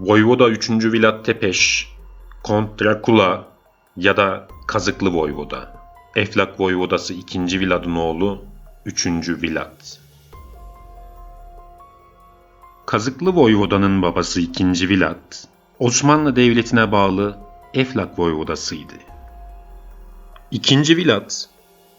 Voyvoda 3. Vlad Tepeş, Kont Drakula ya da Kazıklı Voyvoda. Eflak Voyvodası 2. Vlad'ın oğlu 3. Vlad. Kazıklı Voyvoda'nın babası 2. Vlad, Osmanlı Devleti'ne bağlı Eflak Voyvodasıydı. 2. Vlad,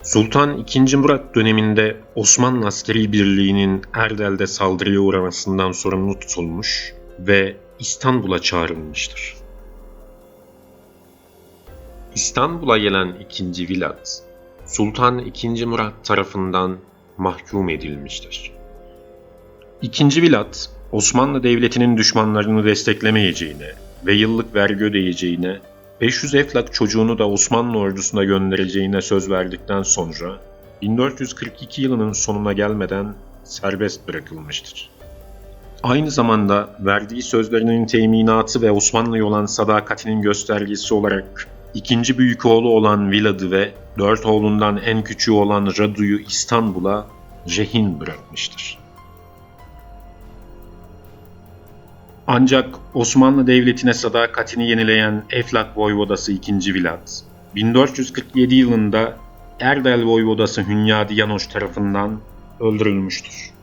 Sultan II. Murat döneminde Osmanlı askeri birliğinin Erdel'de saldırıya uğramasından sorumlu tutulmuş ve İstanbul'a çağrılmıştır. İstanbul'a gelen 2. Vlad, Sultan II. Murat tarafından mahkum edilmiştir. İkinci Vlad, Osmanlı Devleti'nin düşmanlarını desteklemeyeceğine ve yıllık vergi ödeyeceğine, 500 eflak çocuğunu da Osmanlı ordusuna göndereceğine söz verdikten sonra 1442 yılının sonuna gelmeden serbest bırakılmıştır. Aynı zamanda verdiği sözlerinin teminatı ve Osmanlı'ya olan sadakatinin göstergesi olarak ikinci büyük oğlu olan Vlad'ı ve dört oğlundan en küçüğü olan Radu'yu İstanbul'a rehin bırakmıştır. Ancak Osmanlı Devleti'ne sadakatini yenileyen Eflak Voyvodası 2. Vlad, 1447 yılında Erdel Voyvodası Hünyadi Yanoş tarafından öldürülmüştür.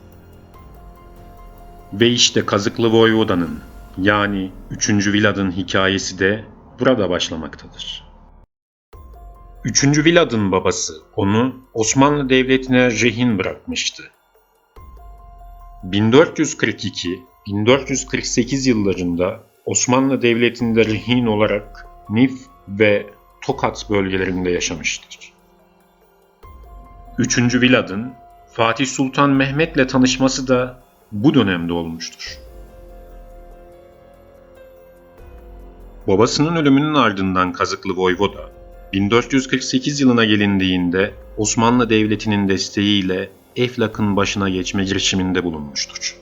Ve işte Kazıklı Voyvoda'nın yani 3. Vlad'ın hikayesi de burada başlamaktadır. 3. Vlad'ın babası onu Osmanlı Devleti'ne rehin bırakmıştı. 1442-1448 yıllarında Osmanlı Devleti'nde rehin olarak Nif ve Tokat bölgelerinde yaşamıştır. 3. Vlad'ın Fatih Sultan Mehmet'le tanışması da bu dönemde olmuştur. Babasının ölümünün ardından Kazıklı Voyvoda, 1448 yılına gelindiğinde Osmanlı Devleti'nin desteğiyle Eflak'ın başına geçme girişiminde bulunmuştur.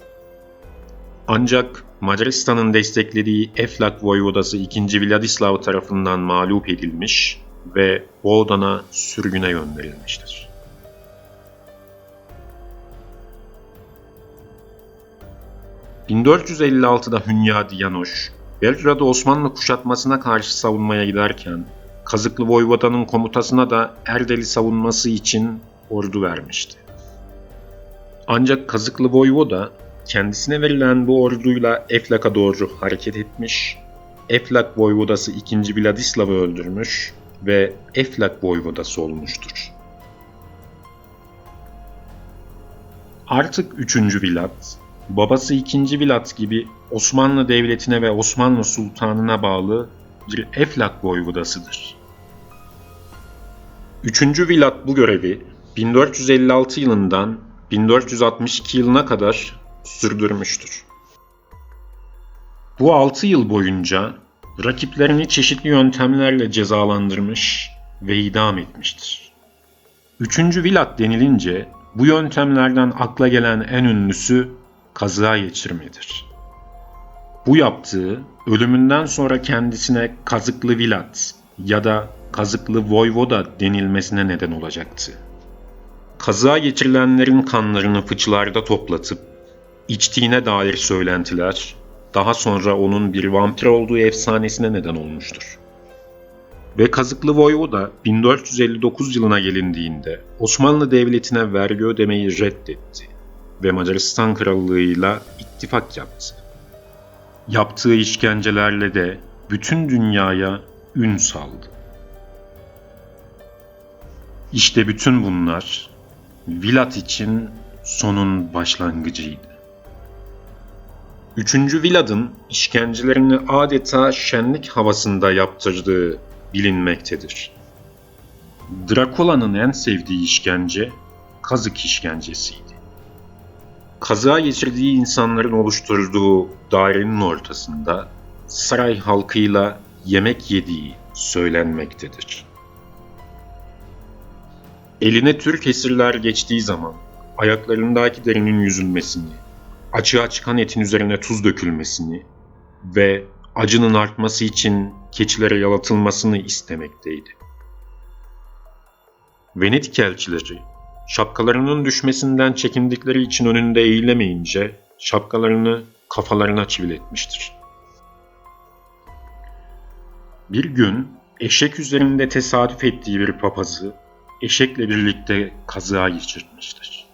Ancak Macaristan'ın desteklediği Eflak Voyvodası 2. Vladislav tarafından mağlup edilmiş ve Boğdan'a sürgüne gönderilmiştir. ...1456'da Hünyadi Yanoş, Belgrad'ı Osmanlı kuşatmasına karşı savunmaya giderken... ...Kazıklı Voyvoda'nın komutasına da Erdel'i savunması için ordu vermişti. Ancak Kazıklı Voyvoda kendisine verilen bu orduyla Eflak'a doğru hareket etmiş, Eflak Voyvodası 2. Vladislav'ı öldürmüş ve Eflak Voyvodası olmuştur. Artık 3. Vlad, babası 2. Vlad gibi Osmanlı Devleti'ne ve Osmanlı Sultanı'na bağlı bir Eflak Voyvodasıdır. 3. Vlad bu görevi 1456 yılından 1462 yılına kadar sürdürmüştür. Bu 6 yıl boyunca rakiplerini çeşitli yöntemlerle cezalandırmış ve idam etmiştir. 3. Vlad denilince bu yöntemlerden akla gelen en ünlüsü kaza geçirmedir. Bu yaptığı ölümünden sonra kendisine Kazıklı Vlad ya da Kazıklı Voyvoda denilmesine neden olacaktı. Kaza geçirilenlerin kanlarını fıçılarda toplatıp içtiğine dair söylentiler daha sonra onun bir vampir olduğu efsanesine neden olmuştur. Ve Kazıklı Voyvoda 1459 yılına gelindiğinde Osmanlı Devleti'ne vergi ödemeyi reddetti ve Macaristan Krallığı'yla ittifak yaptı. Yaptığı işkencelerle de bütün dünyaya ün saldı. İşte bütün bunlar Vlad için sonun başlangıcıydı. Üçüncü Vlad'ın işkencelerini adeta şenlik havasında yaptırdığı bilinmektedir. Drakula'nın en sevdiği işkence kazık işkencesiydi. Kazığa geçirdiği insanların oluşturduğu dairenin ortasında saray halkıyla yemek yediği söylenmektedir. Eline Türk esirler geçtiği zaman ayaklarındaki derinin yüzülmesini, açığa çıkan etin üzerine tuz dökülmesini ve acının artması için keçilere yalatılmasını istemekteydi. Venedik elçileri şapkalarının düşmesinden çekindikleri için önünde eğilemeyince şapkalarını kafalarına çiviletmiştir. Bir gün eşek üzerinde tesadüf ettiği bir papazı eşekle birlikte kazığa geçirtmiştir.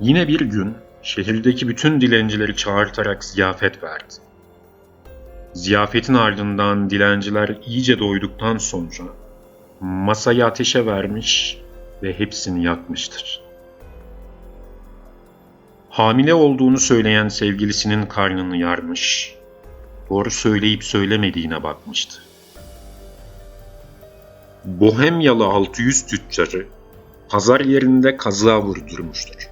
Yine bir gün şehirdeki bütün dilencileri çağırtarak ziyafet verdi. Ziyafetin ardından dilenciler iyice doyduktan sonra masayı ateşe vermiş ve hepsini yakmıştır. Hamile olduğunu söyleyen sevgilisinin karnını yarmış, doğru söyleyip söylemediğine bakmıştı. Bohemyalı 600 tüccarı pazar yerinde kazığa vurdurmuştur.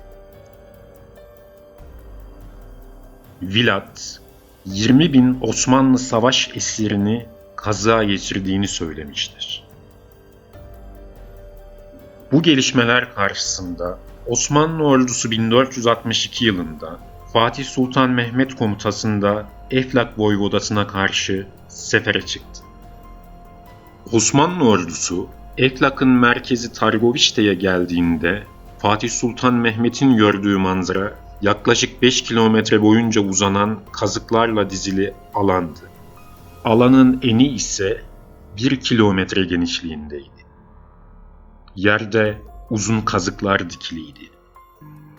Vilat, 20 bin Osmanlı savaş esirini kazığa geçirdiğini söylemiştir. Bu gelişmeler karşısında Osmanlı ordusu 1462 yılında Fatih Sultan Mehmet komutasında Eflak Voyvodası'na karşı sefere çıktı. Osmanlı ordusu Eflak'ın merkezi Targovişte'ye geldiğinde Fatih Sultan Mehmet'in gördüğü manzara yaklaşık 5 kilometre boyunca uzanan kazıklarla dizili alandı. Alanın eni ise 1 kilometre genişliğindeydi. Yerde uzun kazıklar dikiliydi.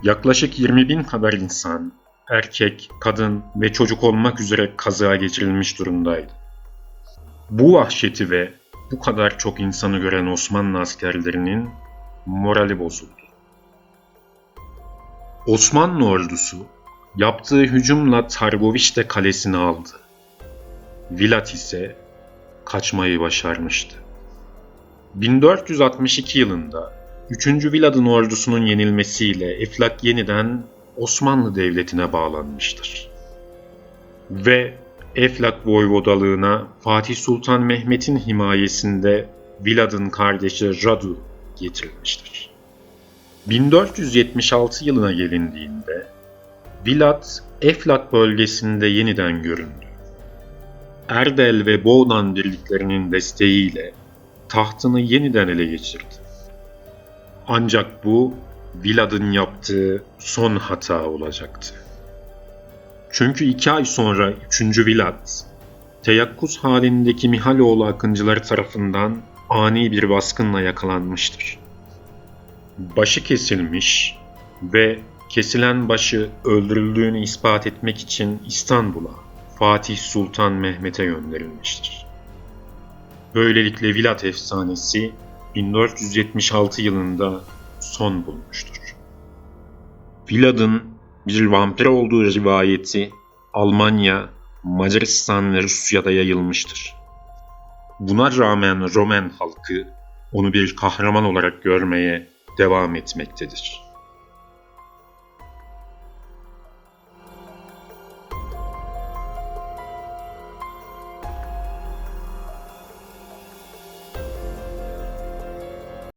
Yaklaşık 20 bin kadar insan, erkek, kadın ve çocuk olmak üzere kazığa geçirilmiş durumdaydı. Bu vahşeti ve bu kadar çok insanı gören Osmanlı askerlerinin morali bozuldu. Osmanlı ordusu yaptığı hücumla Targovişte kalesini aldı. Vilat ise kaçmayı başarmıştı. 1462 yılında 3. Vilad'ın ordusunun yenilmesiyle Eflak yeniden Osmanlı Devleti'ne bağlanmıştır. Ve Eflak Voyvodalığına Fatih Sultan Mehmet'in himayesinde Vilad'ın kardeşi Radu getirilmiştir. 1476 yılına gelindiğinde Vilad Eflak bölgesinde yeniden göründü. Erdel ve Boğdan birliklerinin desteğiyle tahtını yeniden ele geçirdi. Ancak bu Vilad'ın yaptığı son hata olacaktı. Çünkü iki ay sonra 3. Vilad, teyakkuz halindeki Mihaloğlu akıncıları tarafından ani bir baskınla yakalanmıştır. Başı kesilmiş ve kesilen başı öldürüldüğünü ispat etmek için İstanbul'a Fatih Sultan Mehmet'e gönderilmiştir. Böylelikle Vilat efsanesi 1476 yılında son bulmuştur. Vilad'ın bir vampir olduğu rivayeti Almanya, Macaristan ve Rusya'da yayılmıştır. Buna rağmen Romen halkı onu bir kahraman olarak görmeye devam etmektedir.